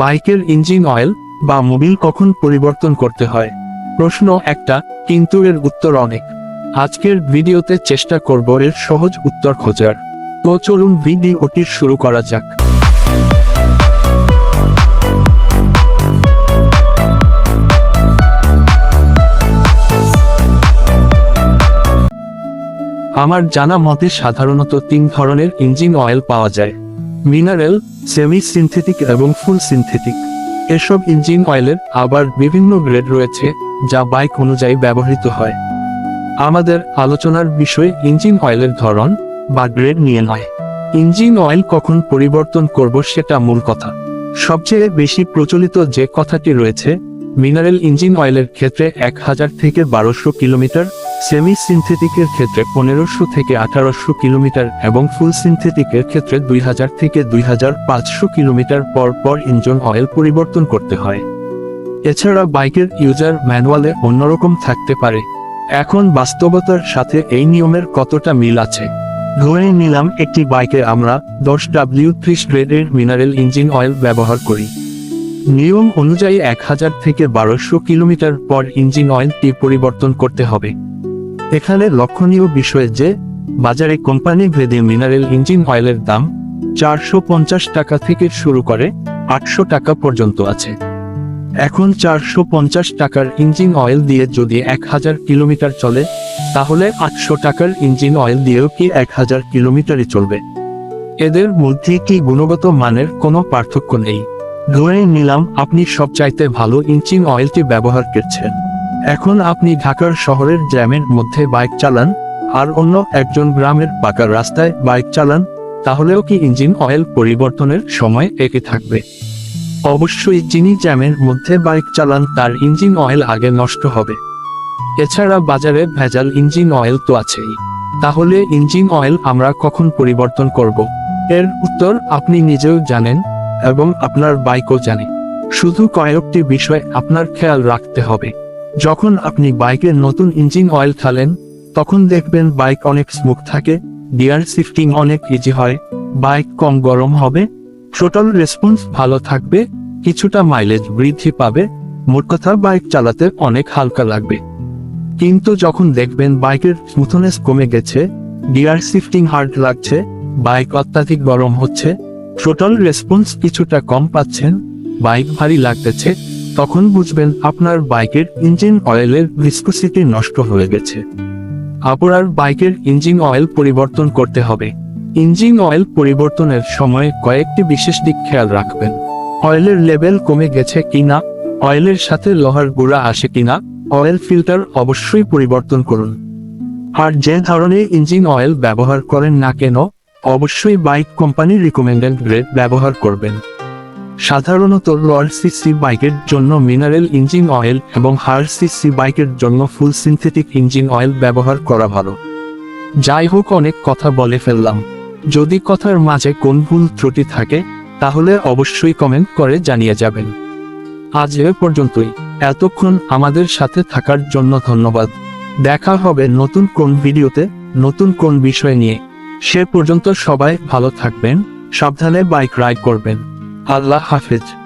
বাইকের engine oil বা Mobil কখন পরিবর্তন করতে হয়? প্রশ্ন একটা, কিন্তু এর উত্তর অনেক। আজকের ভিডিওতে চেষ্টা করব এর সহজ উত্তর খোঁজার। তো চলুন ভিডিওটি শুরু করা যাক। আমার জানা মতে সাধারণত তিন ধরনের ইঞ্জিন অয়েল পাওয়া যায়। মিনারেল সেমি সিনথেটিক এবং ফুল সিনথেটিক এসব ইঞ্জিন অয়েলের আবার বিভিন্ন গ্রেড রয়েছে, যা বাইক অনুযায়ী ব্যবহৃত হয়। আমাদের আলোচনার বিষয় ইঞ্জিন অয়েলের ধরন বা গ্রেড নিয়ে নয়। ইঞ্জিন অয়েল কখন পরিবর্তন করব সেটা মূল কথা। সবচেয়ে বেশি প্রচলিত যে কথাটি রয়েছে, মিনারেল ইঞ্জিন অয়েলের ক্ষেত্রে এক হাজার থেকে বারোশো কিলোমিটার সেমি সিনথেটিকের ক্ষেত্রে পনেরোশো থেকে আঠারোশো কিলোমিটার এবং ফুল সিনথেটিকের ক্ষেত্রে দুই হাজার থেকে দুই হাজার পাঁচশো কিলোমিটার পর পর ইঞ্জিন অয়েল পরিবর্তন করতে হয়। এছাড়া বাইকের ইউজার ম্যানুয়ালে অন্যরকম থাকতে পারে। এখন বাস্তবতার সাথে এই নিয়মের কতটা মিল আছে? ধরে নিলাম একটি বাইকে আমরা দশ ডাব্লিউ ত্রিশ গ্রেডের মিনারেল ইঞ্জিন অয়েল ব্যবহার করি। নিয়ম অনুযায়ী এক হাজার থেকে বারোশো কিলোমিটার পর ইঞ্জিন অয়েলটি পরিবর্তন করতে হবে। এখানে লক্ষণীয় বিষয় যে, বাজারে কোম্পানি ভেদে মিনারেল ইঞ্জিন অয়েলের দাম চারশো পঞ্চাশ টাকা থেকে শুরু করে আটশো টাকা পর্যন্ত আছে। এখন চারশো পঞ্চাশ টাকার ইঞ্জিন অয়েল দিয়ে যদি এক হাজার কিলোমিটার চলে, তাহলে আটশো টাকার ইঞ্জিন অয়েল দিয়েও কি এক হাজার কিলোমিটারই চলবে? এদের মধ্যে কি গুণগত মানের কোনো পার্থক্য নেই? ধরে নিলাম, আপনি সবচাইতে ভালো ইঞ্জিন অয়েলটি ব্যবহার করছেন। এখন আপনি ঢাকার শহরের জ্যামের মধ্যে বাইক চালান, আর অন্য একজন গ্রামের পাকা রাস্তায় বাইক চালান, তাহলেও কি ইঞ্জিন অয়েল পরিবর্তনের সময় একে থাকবে? অবশ্যই যিনি জ্যামের মধ্যে বাইক চালান, তার ইঞ্জিন অয়েল আগে নষ্ট হবে। এছাড়া বাজারে ভেজাল ইঞ্জিন অয়েল তো আছেই। তাহলে ইঞ্জিন অয়েল আমরা কখন পরিবর্তন করব? এর উত্তর আপনি নিজেও জানেন, এবং আপনার বাইকও জানে। শুধু কয়েকটি বিষয় আপনার খেয়াল রাখতে হবে। যখন আপনি বাইকের নতুন ইঞ্জিন অয়েল খালেন তখন দেখবেন বাইক অনেক স্মুথ থাকে, গিয়ার শিফটিং অনেক ইজি হয়, বাইক কম গরম হবে, টোটাল রেসপন্স ভালো থাকবে, কিছুটা মাইলেজ বৃদ্ধি পাবে, মোট কথা বাইক চালাতে অনেক হালকা লাগবে। কিন্তু যখন দেখবেন বাইকের স্মুথনেস কমে গেছে, গিয়ার শিফটিং হার্ড লাগছে, বাইক অত্যাধিক গরম হচ্ছে, টোটাল রেসপন্স কিছুটা কম পাচ্ছেন, বাইক ভারী লাগতেছে তখন বুঝবেন আপনার বাইকের ইঞ্জিন অয়েলের ভিসকোসিটি নষ্ট হয়ে গেছে। আপনার বাইকের ইঞ্জিন অয়েল পরিবর্তন করতে হবে। ইঞ্জিন অয়েল পরিবর্তনের সময় কয়েকটি বিশেষ দিক খেয়াল রাখবেন। অয়েলের লেভেল কমে গেছে কিনা, অয়েলের সাথে লোহার গুঁড়া আসে কিনা, অয়েল ফিল্টার অবশ্যই পরিবর্তন করুন। আর যে ধরনের ইঞ্জিন অয়েল ব্যবহার করেন না কেন, অবশ্যই বাইক কোম্পানির রিকমেন্ডেড গ্রেড ব্যবহার করবেন। সাধারণত লোয়ার সিসি বাইকের জন্য মিনারেল ইঞ্জিন অয়েল এবং হার সিসি বাইকের জন্য ফুল সিনথেটিক ইঞ্জিন অয়েল ব্যবহার করা ভালো। যাই হোক, অনেক কথা বলে ফেললাম। যদি কথার মাঝে কোন ভুল ত্রুটি থাকে, তাহলে অবশ্যই কমেন্ট করে জানিয়ে যাবেন। আজ এ পর্যন্তই। এতক্ষণ আমাদের সাথে থাকার জন্য ধন্যবাদ। দেখা হবে নতুন কোন ভিডিওতে, নতুন কোন বিষয় নিয়ে। সে পর্যন্ত সবাই ভালো থাকবেন, সাবধানে বাইক রাইড করবেন। Allah affet.